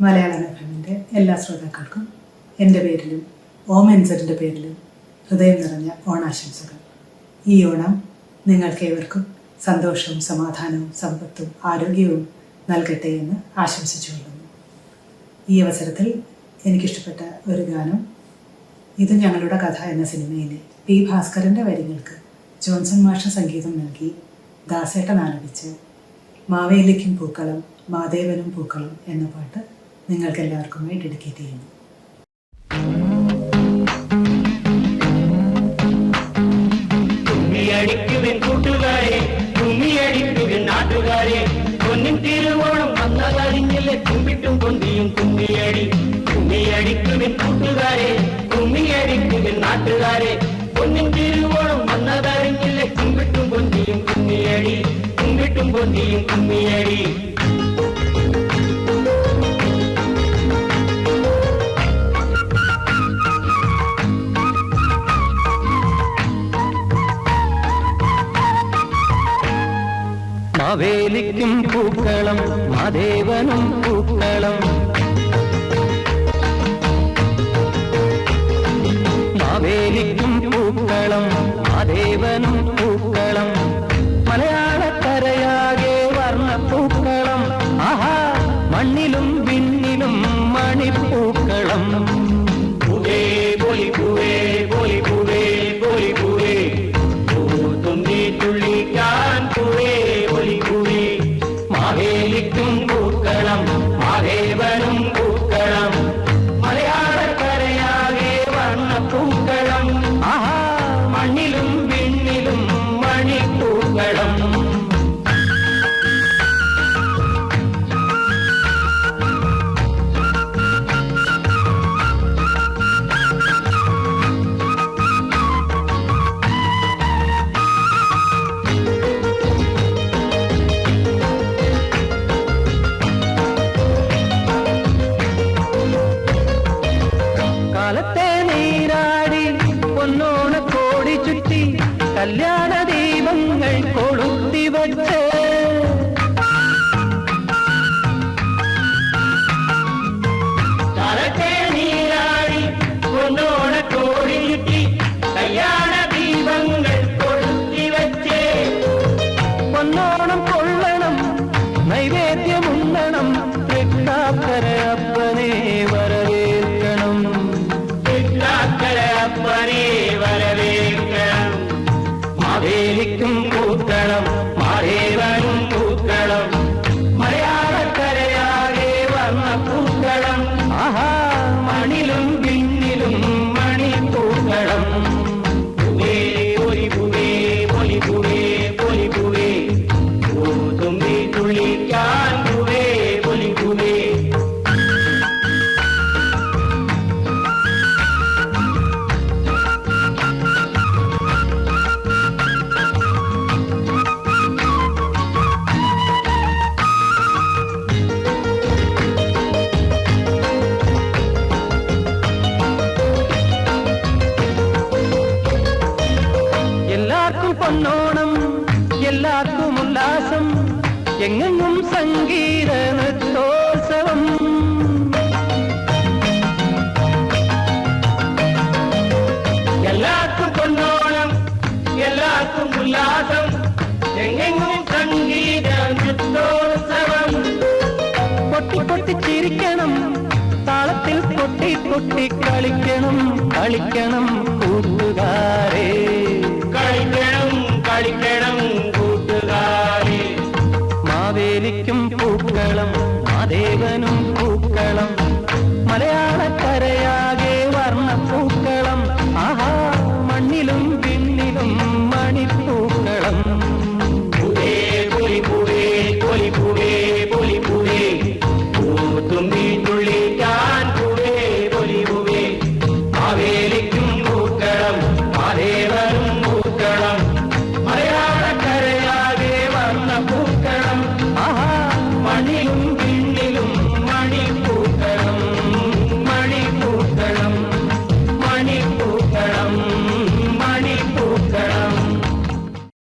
Malayalam F എല്ലാ ശ്രോതാക്കൾക്കും എന്റെ പേരിലും ഓം എൻസറിന്റെ പേരിലും ഹൃദയം നിറഞ്ഞ ഓണാശംസകൾ. ഈ ഓണം നിങ്ങൾക്കേവർക്കും സന്തോഷവും സമാധാനവും സമ്പത്തും ആരോഗ്യവും നൽകട്ടെ എന്ന് ആശംസിച്ചുകൊള്ളുന്നു ഈ അവസരത്തിൽ എനിക്കിഷ്ടപ്പെട്ട ഒരു ഗാനം. ഇത് ഞങ്ങളുടെ കഥ എന്ന സിനിമയിലെ പി ഭാസ്കരന്റെ വരികൾക്ക് ജോൺസൺ മാഷ സംഗീതം നൽകി ദാസേട്ടൻ ആലപിച്ച് മാവേലിക്കും പൂക്കളം മാദേവനും പൂക്കളം എന്ന പാട്ട് നിങ്ങൾക്ക് വേണ്ടി ഡെഡിക്കേറ്റ് ചെയ്യുന്നു ും. പൊന്നിൻ കുമ്മിയടി കുമ്മിയടിക്കുവിൻ കൂട്ടുകാരെ പൊന്നിൻ കുമ്പിട്ടും കൊണ്ടിയും കുമ്മിയടി കുമ്പിട്ടും കൊണ്ടിയും കുമ്മിയടി മാവേലിക്കും പൂക്കളം മാദേവനും പൂക്കളം. മാവേലിക്കും പൂക്കളം മാദേവനും പൂക്കളം. മലയാളക്കരയാകെ വർണപ്പൂക്കളം. ആഹാ മണ്ണിലും വിണ്ണിലും മണിപ്പൂക്കളം. പൂവേ പൊലി പൂവേ മാവേലിക്കും പൂക്കണം മാദേവനും പൂക്കണം മലയാളക്കരയാകെ വന്ന പൂക്കളം ആഹാ മണിലും പിന്നിലും ഉല്ലാസം എങ്ങെങ്ങും സംഗീത നൃത്തോത്സവം. എല്ലാവർക്കും പൊന്നോണം എല്ലാവർക്കും ഉല്ലാസം എങ്ങെങ്ങും സംഗീത നൃത്തോത്സവം. പൊട്ടി പൊട്ടി ചിരിക്കണം താളത്തിൽ പൊട്ടി പൊട്ടി കളിക്കണം കളിക്കണം കൂട്ടുകാരെ.